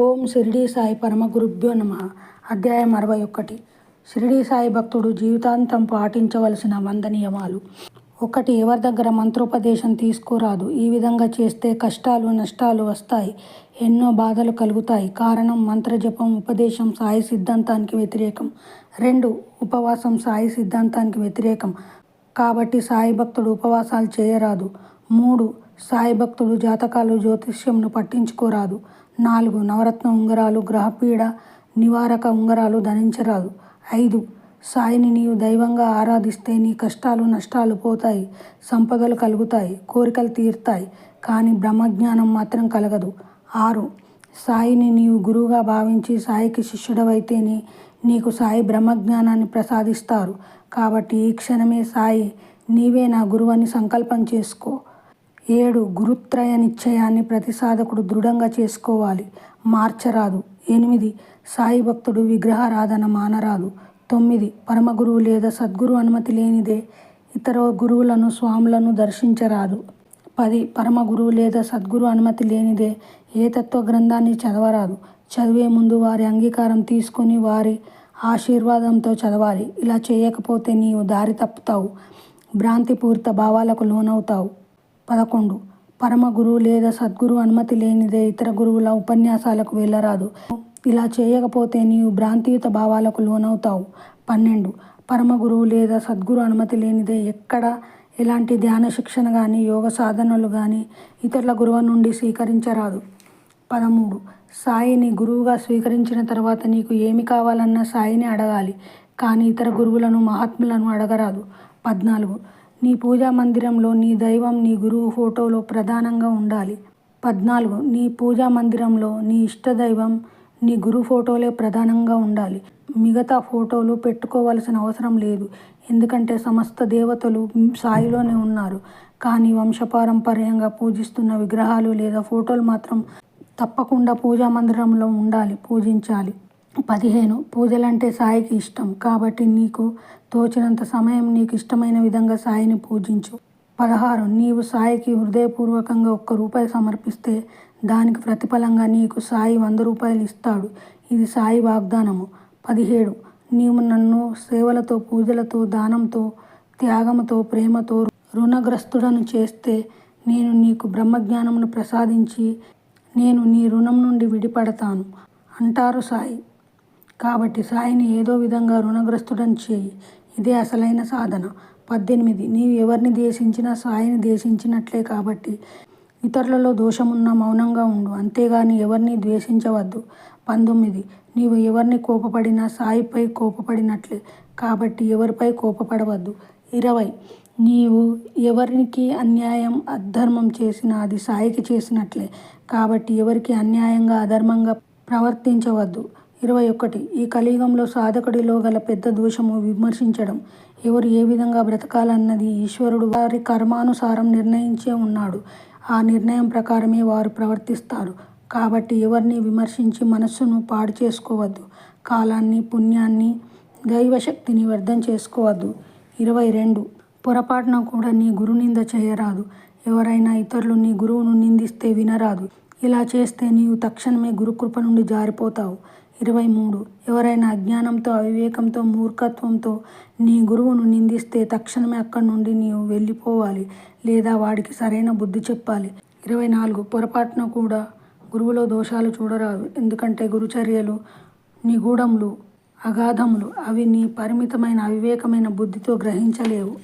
ఓం షిరిడీ సాయి పరమ గురుభ్యో నమ. అధ్యాయం అరవై ఒకటి. షిరిడీ సాయి భక్తుడు జీవితాంతం పాటించవలసిన వంద నియమాలు ఒకటి ఎవరి దగ్గర మంత్రోపదేశం తీసుకోరాదు. ఈ విధంగా చేస్తే కష్టాలు నష్టాలు వస్తాయి. ఎన్నో బాధలు కలుగుతాయి. కారణం మంత్రజపం ఉపదేశం సాయి సిద్ధాంతానికి వ్యతిరేకం. రెండు ఉపవాసం సాయి సిద్ధాంతానికి వ్యతిరేకం. కాబట్టి సాయి భక్తుడు ఉపవాసాలు చేయరాదు. మూడు సాయి భక్తుడు జాతకాలు జ్యోతిష్యంను పట్టించుకోరాదు. నాలుగు నవరత్న ఉంగరాలు గ్రహపీడ నివారక ఉంగరాలు ధరించరాదు. ఐదు సాయిని నీవు దైవంగా ఆరాధిస్తే నీ కష్టాలు నష్టాలు పోతాయి సంపదలు కలుగుతాయి కోరికలు తీరుతాయి కానీ బ్రహ్మజ్ఞానం మాత్రం కలగదు. ఆరు సాయిని నీవు గురువుగా భావించి సాయికి శిష్యుడవైతేనే నీకు సాయి బ్రహ్మజ్ఞానాన్ని ప్రసాదిస్తారు. కాబట్టి ఈ క్షణమే సాయి నీవే నా గురువు అని సంకల్పం చేసుకో. ఏడు గురుత్రయ నిశ్చయాన్ని ప్రతి సాధకుడు దృఢంగా చేసుకోవాలి. మార్చరాదు. ఎనిమిది సాయి భక్తుడు విగ్రహారాధన మానరాదు. తొమ్మిది పరమగురువు లేదా సద్గురు అనుమతి లేనిదే ఇతర గురువులను స్వాములను దర్శించరాదు. పది పరమగురువు లేదా సద్గురు అనుమతి లేనిదే ఏ తత్వ గ్రంథాన్ని చదవరాదు. చదివే ముందు వారి అంగీకారం తీసుకొని వారి ఆశీర్వాదంతో చదవాలి. ఇలా చేయకపోతే నీవు దారి తప్పుతావు. భ్రాంతిపూరిత భావాలకు లోనవుతావు. పదకొండు. పరమ గురువు లేదా సద్గురు అనుమతి లేనిదే ఇతర గురువుల ఉపన్యాసాలకు వెళ్ళరాదు. ఇలా చేయకపోతే నీవు భ్రాంతియుత భావాలకు లోనవుతావు. పన్నెండు. పరమ గురువు లేదా సద్గురు అనుమతి లేనిదే ఎక్కడ ఎలాంటి ధ్యాన శిక్షణ కానీ యోగ సాధనలు కానీ ఇతరుల గురువు నుండి స్వీకరించరాదు. పదమూడు. సాయిని గురువుగా స్వీకరించిన తర్వాత నీకు ఏమి కావాలన్నా సాయిని అడగాలి. కానీ ఇతర గురువులను మహాత్ములను అడగరాదు. పద్నాలుగు. నీ పూజా మందిరంలో నీ దైవం నీ గురువు ఫోటోలో ప్రధానంగా ఉండాలి. పద్నాలుగు నీ పూజా మందిరంలో నీ ఇష్టదైవం నీ గురు ఫోటోలే ప్రధానంగా ఉండాలి. మిగతా ఫోటోలు పెట్టుకోవాల్సిన అవసరం లేదు. ఎందుకంటే సమస్త దేవతలు సాయిలోనే ఉన్నారు. కానీ వంశపారంపర్యంగా పూజిస్తున్న విగ్రహాలు లేదా ఫోటోలు మాత్రం తప్పకుండా పూజా మందిరంలో ఉండాలి పూజించాలి. పదిహేను పూజలంటే సాయికి ఇష్టం. కాబట్టి నీకు తోచినంత సమయం నీకు ఇష్టమైన విధంగా సాయిని పూజించు. పదహారు నీవు సాయికి హృదయపూర్వకంగా ఒక్క రూపాయి సమర్పిస్తే దానికి ప్రతిఫలంగా నీకు సాయి వంద రూపాయలు ఇస్తాడు. ఇది సాయి వాగ్దానము. పదిహేడు నీవు నన్ను సేవలతో పూజలతో దానంతో త్యాగంతో ప్రేమతో రుణగ్రస్తుడను చేస్తే నేను నీకు బ్రహ్మజ్ఞానమును ప్రసాదించి నేను నీ రుణం నుండి విడిపడతాను అంటారు సాయి. కాబట్టి సాయిని ఏదో విధంగా రుణగ్రస్తుడని చేయి. ఇదే అసలైన సాధన. పద్దెనిమిది. నీవు ఎవరిని దేశించినా సాయిని దేశించినట్లే కాబట్టి ఇతరులలో దోషమున్న మౌనంగా ఉండు. అంతేగాని ఎవరిని ద్వేషించవద్దు. పంతొమ్మిది. నీవు ఎవరిని కోపపడినా సాయిపై కోపపడినట్లే కాబట్టి ఎవరిపై కోపపడవద్దు. ఇరవై. నీవు ఎవరికి అన్యాయం అధర్మం చేసినా అది సాయికి చేసినట్లే కాబట్టి ఎవరికి అన్యాయంగా అధర్మంగా ప్రవర్తించవద్దు. ఇరవై ఒకటి. ఈ కలియుగంలో సాధకుడిలో గల పెద్ద దోషము విమర్శించడం. ఎవరు ఏ విధంగా బ్రతకాలన్నది ఈశ్వరుడు వారి కర్మానుసారం నిర్ణయించే ఉన్నాడు. ఆ నిర్ణయం ప్రకారమే వారు ప్రవర్తిస్తారు. కాబట్టి ఎవరిని విమర్శించి మనస్సును పాడు చేసుకోవద్దు. కాలాన్ని పుణ్యాన్ని దైవశక్తిని వ్యర్థం చేసుకోవద్దు. ఇరవై రెండు. పొరపాటున కూడా నీ గురు నింద చేయరాదు. ఎవరైనా ఇతరులు నీ గురువును నిందిస్తే వినరాదు. ఇలా చేస్తే నీవు తక్షణమే గురుకృప నుండి జారిపోతావు. ఇరవై మూడు ఎవరైనా అజ్ఞానంతో అవివేకంతో మూర్ఖత్వంతో నీ గురువును నిందిస్తే తక్షణమే అక్కడి నుండి నీవు వెళ్ళిపోవాలి లేదా వాడికి సరైన బుద్ధి చెప్పాలి. ఇరవై నాలుగు పొరపాటున కూడా గురువులో దోషాలు చూడరాదు. ఎందుకంటే గురుచర్యలు నిగూఢములు అగాధములు అవి నీ పరిమితమైన అవివేకమైన బుద్ధితో గ్రహించలేవు.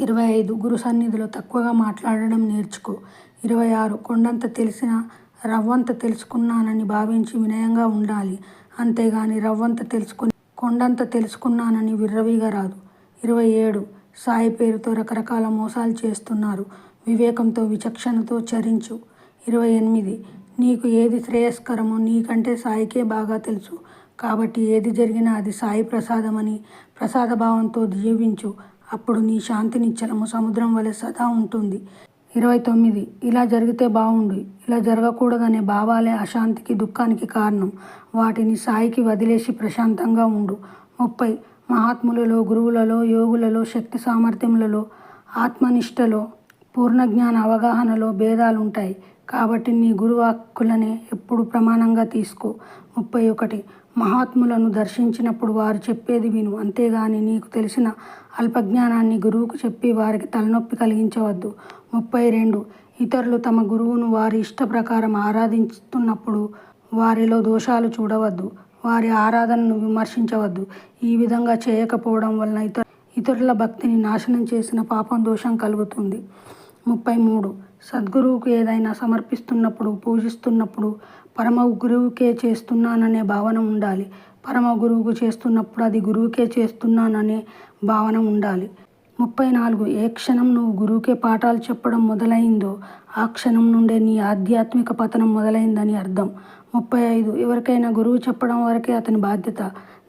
ఇరవై ఐదు. గురు సన్నిధిలో తక్కువగా మాట్లాడడం నేర్చుకో. ఇరవై ఆరు. కొండంత తెలిసిన రవ్వంత తెలుసుకున్నానని భావించి వినయంగా ఉండాలి. అంతేగాని రవ్వంత తెలుసుకుని కొండంత తెలుసుకున్నానని విర్రవీగా రాదు. ఇరవై ఏడు. సాయి పేరుతో రకరకాల మోసాలు చేస్తున్నారు. వివేకంతో విచక్షణతో చరించు. ఇరవై ఎనిమిది. నీకు ఏది శ్రేయస్కరమో నీకంటే సాయికే బాగా తెలుసు. కాబట్టి ఏది జరిగినా అది సాయి ప్రసాదమని ప్రసాద భావంతో జీవించు. అప్పుడు నీ శాంతి నిశ్చలము సముద్రం వలె సదా ఉంటుంది. ఇరవై తొమ్మిది. ఇలా జరిగితే బాగుండు ఇలా జరగకూడదనే భావాలే అశాంతికి దుఃఖానికి కారణం. వాటిని సాయికి వదిలేసి ప్రశాంతంగా ఉండు. ముప్పై. మహాత్ములలో గురువులలో యోగులలో శక్తి సామర్థ్యములలో ఆత్మనిష్టలో పూర్ణజ్ఞాన అవగాహనలో భేదాలు ఉంటాయి కాబట్టి నీ గురువాక్కులనే ఎప్పుడు ప్రమాణంగా తీసుకో. ముప్పై ఒకటి. మహాత్ములను దర్శించినప్పుడు వారు చెప్పేది విను. అంతేగాని నీకు తెలిసిన అల్పజ్ఞానాన్ని గురువుకు చెప్పి వారికి తలనొప్పి కలిగించవద్దు. ముప్పై రెండు. ఇతరులు తమ గురువును వారి ఇష్ట ప్రకారం ఆరాధిస్తున్నప్పుడు వారిలో దోషాలు చూడవద్దు. వారి ఆరాధనను విమర్శించవద్దు. ఈ విధంగా చేయకపోవడం వలన ఇతర ఇతరుల భక్తిని నాశనం చేసిన పాపం దోషం కలుగుతుంది. ముప్పై మూడు. సద్గురువుకు ఏదైనా సమర్పిస్తున్నప్పుడు పూజిస్తున్నప్పుడు పరమ గురువుకే చేస్తున్నాననే భావన ఉండాలి. పరమ గురువుకు చేస్తున్నప్పుడు అది గురువుకే చేస్తున్నాననే భావన ఉండాలి. ముప్పై నాలుగు. ఏ క్షణం నువ్వు గురువుకే పాఠాలు చెప్పడం మొదలైందో ఆ క్షణం నుండే నీ ఆధ్యాత్మిక పతనం మొదలైందని అర్థం. ముప్పై ఐదు. ఎవరికైనా గురువు చెప్పడం వరకే అతని బాధ్యత.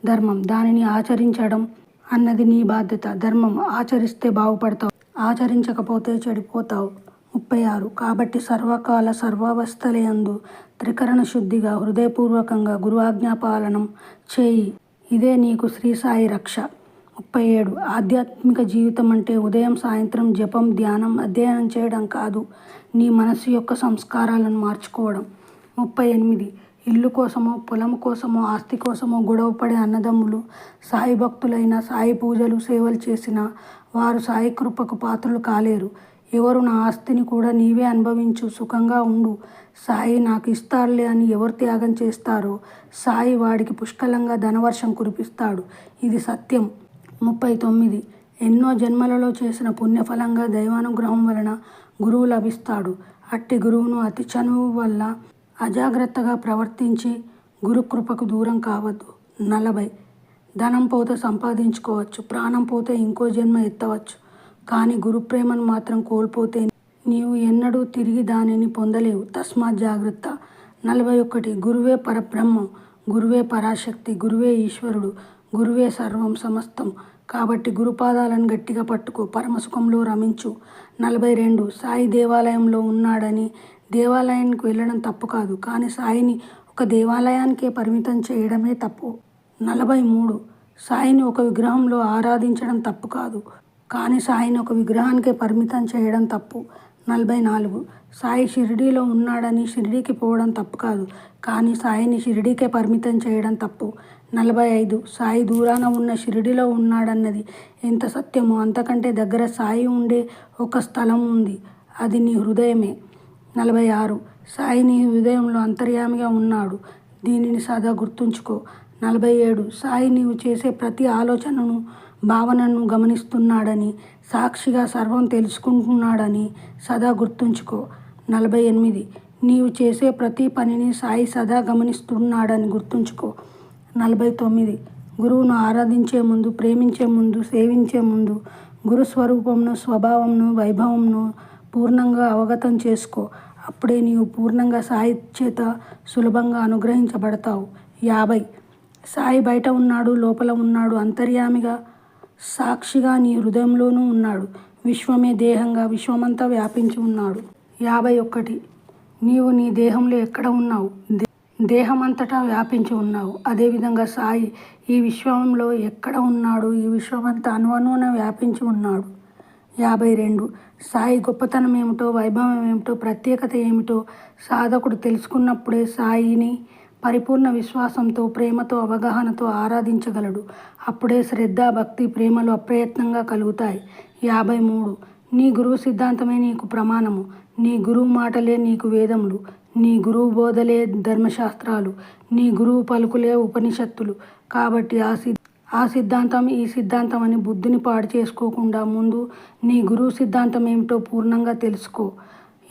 ధర్మం. దానిని ఆచరించడం అన్నది నీ బాధ్యత. ధర్మం. ఆచరిస్తే బాగుపడతావు. ఆచరించకపోతే చెడిపోతావు. ముప్పై ఆరు కాబట్టి సర్వకాల సర్వావస్థలయందు త్రికరణ శుద్ధిగా హృదయపూర్వకంగా గురువాజ్ఞాపాలనం చేయి. ఇదే నీకు శ్రీ సాయి రక్ష. ముప్పై ఏడు ఆధ్యాత్మిక జీవితం అంటే ఉదయం సాయంత్రం జపం ధ్యానం అధ్యయనం చేయడం కాదు. నీ మనసు యొక్క సంస్కారాలను మార్చుకోవడం. ముప్పై ఎనిమిది ఇల్లు కోసమో పొలం కోసమో ఆస్తి కోసమో గొడవపడే అన్నదమ్ములు సాయి భక్తులైన సాయి పూజలు సేవలు చేసిన వారు సాయి కృపకు పాత్రలు కాలేరు. ఎవరు నా ఆస్తిని కూడా నీవే అనుభవించు సుఖంగా ఉండు. సాయి నాకు ఇస్తారులే అని ఎవరు త్యాగం చేస్తారో సాయి వాడికి పుష్కలంగా ధనవర్షం కురిపిస్తాడు. ఇది సత్యం. ముప్పై తొమ్మిది. ఎన్నో జన్మలలో చేసిన పుణ్యఫలంగా దైవానుగ్రహం వలన గురువు లభిస్తాడు. అట్టి గురువును అతి చనువు వల్ల అజాగ్రత్తగా ప్రవర్తించి గురుకృపకు దూరం కావద్దు. నలభై. ధనం పోతే సంపాదించుకోవచ్చు ప్రాణం పోతే ఇంకో జన్మ ఎత్తవచ్చు. కానీ గురుప్రేమను మాత్రం కోల్పోతే నీవు ఎన్నడూ తిరిగి దానిని పొందలేవు. తస్మాత్ జాగ్రత్త. నలభై ఒకటి. గురువే పరబ్రహ్మం. గురువే పరాశక్తి. గురువే ఈశ్వరుడు. గురువే సర్వం సమస్తం. కాబట్టి గురుపాదాలను గట్టిగా పట్టుకో. పరమసుఖంలో రమించు. నలభై రెండు. సాయి దేవాలయంలో ఉన్నాడని దేవాలయానికి వెళ్ళడం తప్పు కాదు. కానీ సాయిని ఒక దేవాలయానికే పరిమితం చేయడమే తప్పు. నలభై మూడు. సాయిని ఒక విగ్రహంలో ఆరాధించడం తప్పు కాదు. కానీ సాయిని ఒక విగ్రహానికే పరిమితం చేయడం తప్పు. నలభై నాలుగు. సాయి షిరిడీలో ఉన్నాడని షిరిడీకి పోవడం తప్పు కాదు. కానీ సాయిని షిరిడీకే పరిమితం చేయడం తప్పు. నలభై ఐదు. సాయి దూరాన ఉన్న షిరిడీలో ఉన్నాడన్నది ఎంత సత్యమో అంతకంటే దగ్గర సాయి ఉండే ఒక స్థలం ఉంది. అది నీ హృదయమే. నలభై ఆరు. సాయి నీ హృదయంలో అంతర్యామిగా ఉన్నాడు. దీనిని సదా గుర్తుంచుకో. నలభై ఏడు సాయి నీవు చేసే ప్రతి ఆలోచనను భావనను గమనిస్తున్నాడని సాక్షిగా సర్వం తెలుసుకుంటున్నాడని సదా గుర్తుంచుకో. నలభై ఎనిమిది నీవు చేసే ప్రతి పనిని సాయి సదా గమనిస్తున్నాడని గుర్తుంచుకో. నలభై తొమ్మిది గురువును ఆరాధించే ముందు ప్రేమించే ముందు సేవించే ముందు గురు స్వరూపంను స్వభావంను వైభవంను పూర్ణంగా అవగతం చేసుకో. అప్పుడే నీవు పూర్ణంగా సాయి చేత సులభంగా అనుగ్రహించబడతావు. యాభై. సాయి బయట ఉన్నాడు లోపల ఉన్నాడు అంతర్యామిగా సాక్షిగా నీ హృదయంలోనూ ఉన్నాడు. విశ్వమే దేహంగా విశ్వమంతా వ్యాపించి ఉన్నాడు. యాభై ఒక్కటి. నీవు నీ దేహంలో ఎక్కడ ఉన్నావు? దే- దేహమంతటా వ్యాపించి ఉన్నావు. అదేవిధంగా సాయి ఈ విశ్వంలో ఎక్కడ ఉన్నాడు? ఈ విశ్వమంతా అనువనున వ్యాపించి ఉన్నాడు. యాభై రెండు. సాయి గొప్పతనం ఏమిటో వైభవం ఏమిటో ప్రత్యేకత ఏమిటో సాధకుడు తెలుసుకున్నప్పుడే సాయిని పరిపూర్ణ విశ్వాసంతో ప్రేమతో అవగాహనతో ఆరాధించగలడు. అప్పుడే శ్రద్ధ భక్తి ప్రేమలు అప్రయత్నంగా కలుగుతాయి. యాభై మూడు. నీ గురువు సిద్ధాంతమే నీకు ప్రమాణము. నీ గురువు మాటలే నీకు వేదములు. నీ గురువు బోధలే ధర్మశాస్త్రాలు. నీ గురువు పలుకులే ఉపనిషత్తులు. కాబట్టి ఆ సిద్ధ ఆ సిద్ధాంతం ఈ సిద్ధాంతం అని బుద్ధిని పాడు చేసుకోకుండా ముందు నీ గురువు సిద్ధాంతం ఏమిటో పూర్ణంగా తెలుసుకో.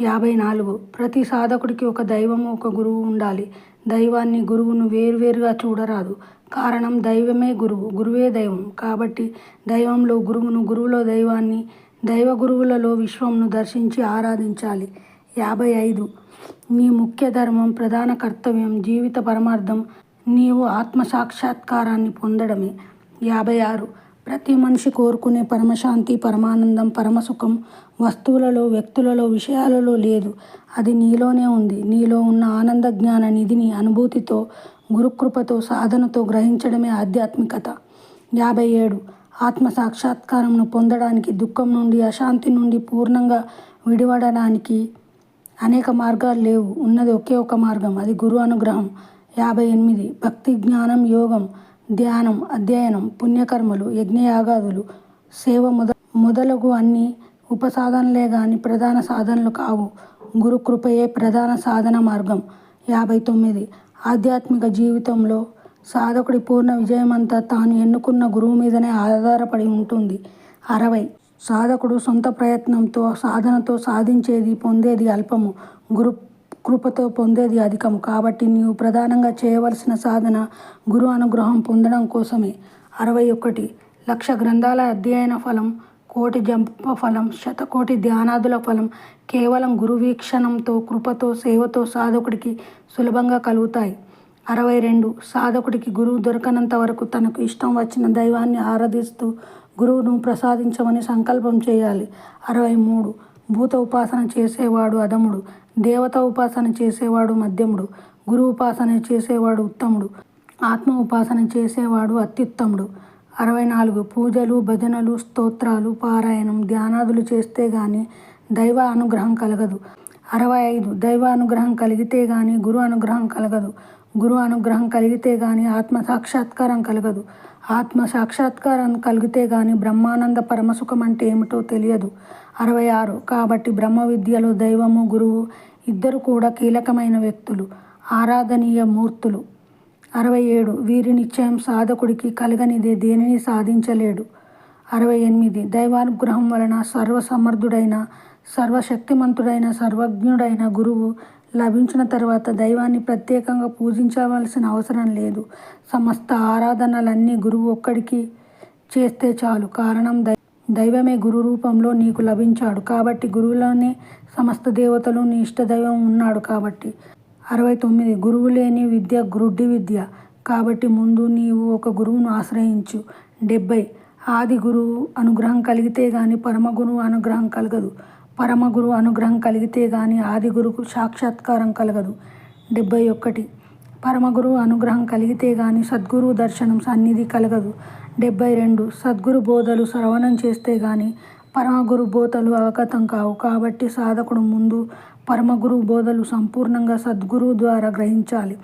యాభై నాలుగు. ప్రతి సాధకుడికి ఒక దైవము ఒక గురువు ఉండాలి. దైవాన్ని గురువును వేరువేరుగా చూడరాదు. కారణం దైవమే గురువు గురువే దైవం. కాబట్టి దైవంలో గురువును గురువులో దైవాన్ని దైవ గురువులలో విశ్వంను దర్శించి ఆరాధించాలి. యాభై ఐదు. నీ ముఖ్య ధర్మం ప్రధాన కర్తవ్యం జీవిత పరమార్థం నీవు ఆత్మ సాక్షాత్కారాన్ని పొందడమే. యాభై ఆరు. ప్రతి మనిషి కోరుకునే పరమశాంతి పరమానందం పరమసుఖం వస్తువులలో వ్యక్తులలో విషయాలలో లేదు. అది నీలోనే ఉంది. నీలో ఉన్న ఆనంద జ్ఞాన నిధిని అనుభూతితో గురుకృపతో సాధనతో గ్రహించడమే ఆధ్యాత్మికత. యాభై ఏడు. ఆత్మ సాక్షాత్కారంను పొందడానికి దుఃఖం నుండి అశాంతి నుండి పూర్ణంగా విడివడడానికి అనేక మార్గాలు లేవు. ఉన్నది ఒకే ఒక మార్గం. అది గురు అనుగ్రహం. యాభై ఎనిమిది. భక్తి జ్ఞానం యోగం. ధ్యానం అధ్యయనం పుణ్యకర్మలు యజ్ఞయాగాదులు సేవ మొద మొదలగు అన్ని ఉపసాధనలే గాని ప్రధాన సాధనలు కావు. గురుకృపయే ప్రధాన సాధన మార్గం. యాభై తొమ్మిది. ఆధ్యాత్మిక జీవితంలో సాధకుడి పూర్ణ విజయమంతా తాను ఎన్నుకున్న గురువు మీదనే ఆధారపడి ఉంటుంది. అరవై. సాధకుడు సొంత ప్రయత్నంతో సాధనతో సాధించేది పొందేది అల్పము. గురు కృపతో పొందేది అధికం కాబట్టి నీవు ప్రధానంగా చేయవలసిన సాధన గురు అనుగ్రహం పొందడం కోసమే. అరవై ఒకటి. లక్ష గ్రంథాల అధ్యయన ఫలం కోటి జంప ఫలం శతకోటి ధ్యానాదుల ఫలం కేవలం గురువీక్షణంతో కృపతో సేవతో సాధకుడికి సులభంగా కలుగుతాయి. అరవై రెండు. సాధకుడికి గురువు దొరకనంత వరకు తనకు ఇష్టం వచ్చిన దైవాన్ని ఆరాధిస్తూ గురువును ప్రసాదించమని సంకల్పం చేయాలి. అరవై మూడు. భూత ఉపాసన చేసేవాడు అధముడు. దేవత ఉపాసన చేసేవాడు మధ్యముడు గురు ఉపాసన చేసేవాడు ఉత్తముడు ఆత్మ ఉపాసన చేసేవాడు అత్యుత్తముడు. అరవై నాలుగు పూజలు భజనలు స్తోత్రాలు పారాయణం ధ్యానాదులు చేస్తే గాని దైవ అనుగ్రహం కలగదు. అరవై ఐదు దైవ అనుగ్రహం కలిగితే గాని గురు అనుగ్రహం కలగదు. గురు అనుగ్రహం కలిగితే గాని ఆత్మ సాక్షాత్కారం కలగదు. ఆత్మ సాక్షాత్కారం కలిగితే గాని బ్రహ్మానంద పరమసుఖం అంటే ఏమిటో తెలియదు. అరవై ఆరు కాబట్టి బ్రహ్మ విద్యలో దైవము గురువు ఇద్దరు కూడా కీలకమైన వ్యక్తులు ఆరాధనీయ మూర్తులు. అరవై ఏడు వీరి నిశ్చయం సాధకుడికి కలగనిదే దేనిని సాధించలేడు. అరవై ఎనిమిది దైవానుగ్రహం వలన సర్వసమర్థుడైన సర్వశక్తిమంతుడైన సర్వజ్ఞుడైన గురువు లభించిన తర్వాత దైవాన్ని ప్రత్యేకంగా పూజించవలసిన అవసరం లేదు. సమస్త ఆరాధనలన్నీ గురువు ఒక్కడికి చేస్తే చాలు. కారణం దై దైవమే గురు రూపంలో నీకు లభించాడు. కాబట్టి గురువులోనే సమస్త దేవతలు నీ ఇష్ట దైవం ఉన్నాడు కాబట్టి. అరవై తొమ్మిది గురువు లేని విద్య గ్రుడ్డి విద్య. కాబట్టి ముందు నీవు ఒక గురువును ఆశ్రయించు. డెబ్బై ఆది గురువు అనుగ్రహం కలిగితే గాని పరమ గురువు అనుగ్రహం కలగదు. పరమ గురువు అనుగ్రహం కలిగితే గాని ఆది గురుకు సాక్షాత్కారం కలగదు. డెబ్బై ఒకటి పరమ గురువు అనుగ్రహం కలిగితే గాని సద్గురువు దర్శనం సన్నిధి కలగదు. డెబ్బై రెండు సద్గురు బోధలు శ్రవణం చేస్తే గాని పరమగురు బోధలు అవగతం కావు. కాబట్టి సాధకుడు ముందు పరమగురు బోధలు సంపూర్ణంగా సద్గురువు ద్వారా గ్రహించాలి.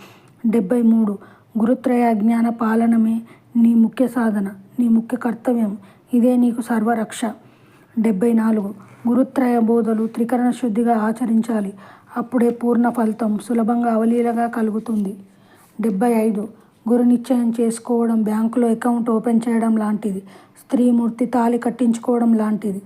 డెబ్బై మూడు గురుత్రయ జ్ఞాన పాలనమే నీ ముఖ్య సాధన నీ ముఖ్య కర్తవ్యం. ఇదే నీకు సర్వరక్ష. డెబ్బై నాలుగు గురుత్రయ బోధలు త్రికరణ శుద్ధిగా ఆచరించాలి. అప్పుడే పూర్ణ ఫలితం సులభంగా అవలీలగా కలుగుతుంది. డెబ్బై ఐదు గురు నిశ్చయం చేసుకోవడం బ్యాంకులో అకౌంట్ ఓపెన్ చేయడం లాంటిది. స్త్రీమూర్తి తాళి కట్టించుకోవడం లాంటిది.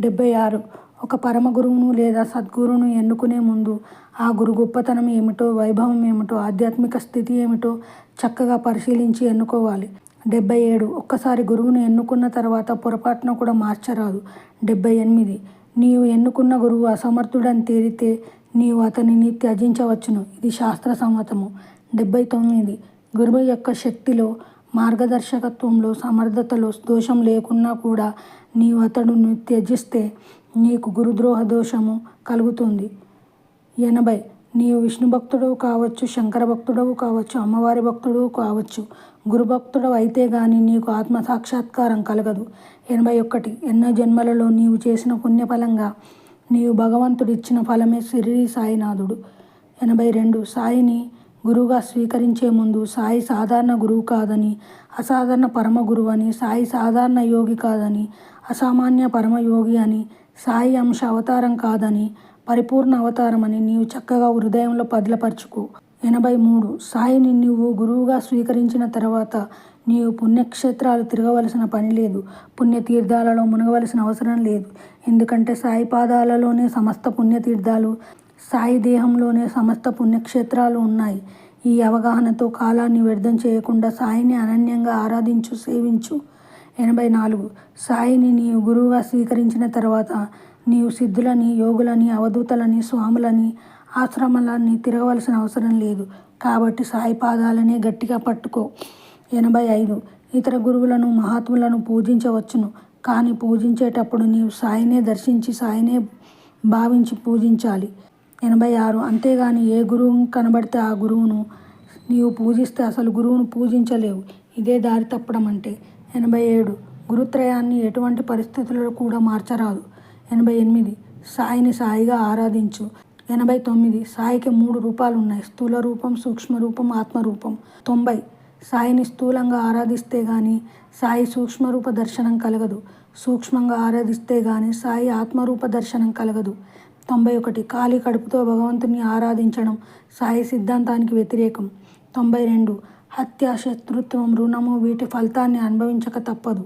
డెబ్బై ఆరు. ఒక పరమ గురువును లేదా సద్గురువును ఎన్నుకునే ముందు ఆ గురు గొప్పతనం ఏమిటో వైభవం ఏమిటో ఆధ్యాత్మిక స్థితి ఏమిటో చక్కగా పరిశీలించి ఎన్నుకోవాలి. డెబ్బై ఏడు. ఒక్కసారి గురువును ఎన్నుకున్న తర్వాత పొరపాటున కూడా మార్చరాదు. డెబ్బై ఎనిమిది. నీవు ఎన్నుకున్న గురువు అసమర్థుడని తేలితే నీవు అతనిని త్యజించవచ్చును. ఇది శాస్త్ర సమ్మతము. డెబ్బై తొమ్మిది. గురువు యొక్క శక్తిలో మార్గదర్శకత్వంలో సమర్థతలో దోషం లేకున్నా కూడా నీవు అతడును త్యజిస్తే నీకు గురుద్రోహ దోషము కలుగుతుంది. ఎనభై నీవు విష్ణు భక్తుడవు కావచ్చు శంకర భక్తుడవు కావచ్చు అమ్మవారి భక్తుడవు కావచ్చు గురుభక్తుడవు అయితే గాని నీకు ఆత్మ సాక్షాత్కారం కలగదు. ఎనభై ఒకటి ఎన్నో జన్మలలో నీవు చేసిన పుణ్యఫలంగా నీవు భగవంతుడిచ్చిన ఫలమే సిరి సాయినాథుడు. ఎనభై రెండు సాయిని గురువుగా స్వీకరించే ముందు సాయి సాధారణ గురువు కాదని అసాధారణ పరమ గురువు అని సాయి సాధారణ యోగి కాదని అసామాన్య పరమయోగి అని సాయి అంశ అవతారం కాదని పరిపూర్ణ అవతారం అని నీవు చక్కగా హృదయంలో పదిలపరుచుకో. ఎనభై మూడు. సాయిని నీవు గురువుగా స్వీకరించిన తర్వాత నీవు పుణ్యక్షేత్రాలు తిరగవలసిన పని లేదు. పుణ్యతీర్థాలలో మునగవలసిన అవసరం లేదు. ఎందుకంటే సాయి పాదాలలోనే సమస్త పుణ్యతీర్థాలు సాయి దేహంలోనే సమస్త పుణ్యక్షేత్రాలు ఉన్నాయి. ఈ అవగాహనతో కాలాన్ని వ్యర్థం చేయకుండా సాయిని అనన్యంగా ఆరాధించు సేవించు. ఎనభై నాలుగు. సాయిని నీవు గురువుగా స్వీకరించిన తర్వాత నీవు సిద్ధులని యోగులని అవధూతలని స్వాములని ఆశ్రమాలని తిరగవలసిన అవసరం లేదు. కాబట్టి సాయి పాదాలనే గట్టిగా పట్టుకో. ఎనభై ఐదు. ఇతర గురువులను మహాత్ములను పూజించవచ్చును. కానీ పూజించేటప్పుడు నీవు సాయినే దర్శించి సాయినే భావించి పూజించాలి. ఎనభై ఆరు అంతేగాని ఏ గురువు కనబడితే ఆ గురువును నీవు పూజిస్తే అసలు గురువును పూజించలేవు. ఇదే దారి తప్పడం అంటే. ఎనభై ఏడు గురుత్రయాన్ని ఎటువంటి పరిస్థితులలో కూడా మార్చరాదు. ఎనభై ఎనిమిది సాయిని సాయిగా ఆరాధించు. ఎనభై తొమ్మిది సాయికి మూడు రూపాలు ఉన్నాయి స్థూల రూపం సూక్ష్మ రూపం ఆత్మరూపం తొంభై. సాయిని స్థూలంగా ఆరాధిస్తే గాని సాయి సూక్ష్మరూప దర్శనం కలగదు. సూక్ష్మంగా ఆరాధిస్తే గాని సాయి ఆత్మరూప దర్శనం కలగదు. తొంభై ఒకటి ఖాళీ కడుపుతో భగవంతుని ఆరాధించడం సాయి సిద్ధాంతానికి వ్యతిరేకం. తొంభై రెండు హత్య శత్రుత్వం రుణము వీటి ఫలితాన్ని అనుభవించక తప్పదు.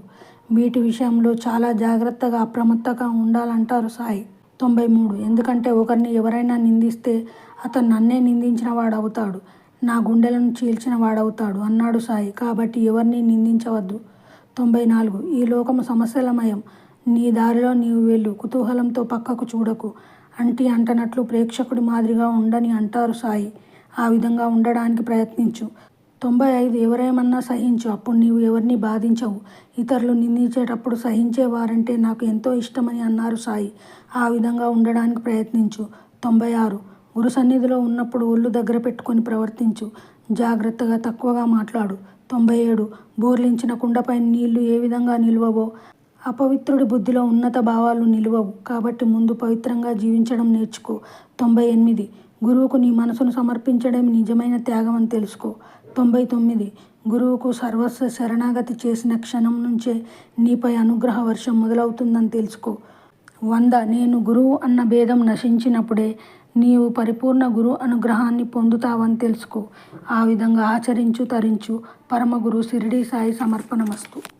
వీటి విషయంలో చాలా జాగ్రత్తగా అప్రమత్తగా ఉండాలంటారు సాయి. తొంభై మూడు ఎందుకంటే ఒకరిని ఎవరైనా నిందిస్తే అతను నన్నే నిందించిన వాడవుతాడు. నా గుండెలను చీల్చిన వాడవుతాడు అన్నాడు సాయి. కాబట్టి ఎవరిని నిందించవద్దు. తొంభై నాలుగు ఈ లోకము సమస్యలమయం. నీ దారిలో నీవు వెళ్ళు. కుతూహలంతో పక్కకు చూడకు. అంటి అంటనట్లు ప్రేక్షకుడి మాదిరిగా ఉండని అంటారు సాయి. ఆ విధంగా ఉండడానికి ప్రయత్నించు. తొంభై ఐదు ఎవరేమన్నా సహించు అప్పుడు నీవు ఎవరిని బాధించవు. ఇతరులు నిందించేటప్పుడు సహించేవారంటే నాకు ఎంతో ఇష్టమని అన్నారు సాయి. ఆ విధంగా ఉండడానికి ప్రయత్నించు. తొంభై ఆరు. గురు సన్నిధిలో ఉన్నప్పుడు ఒళ్ళు దగ్గర పెట్టుకొని ప్రవర్తించు. జాగ్రత్తగా తక్కువగా మాట్లాడు. తొంభై ఏడు. బోర్లించిన కుండపై నీళ్ళు ఏ విధంగా నిలువవో అపవిత్రుడి బుద్ధిలో ఉన్నత భావాలు నిలువవు. కాబట్టి ముందు పవిత్రంగా జీవించడం నేర్చుకో. తొంభై ఎనిమిది. గురువుకు నీ మనసును సమర్పించడం నిజమైన త్యాగం అని తెలుసుకో. తొంభై తొమ్మిది. గురువుకు సర్వస్వ శరణాగతి చేసిన క్షణం నుంచే నీపై అనుగ్రహ వర్షం మొదలవుతుందని తెలుసుకో. వంద. నేను గురువు అన్న భేదం నశించినప్పుడే నీవు పరిపూర్ణ గురు అనుగ్రహాన్ని పొందుతావని తెలుసుకో. ఆ విధంగా ఆచరించు తరించు. పరమగురు షిరిడి సాయి సమర్పణమస్తు.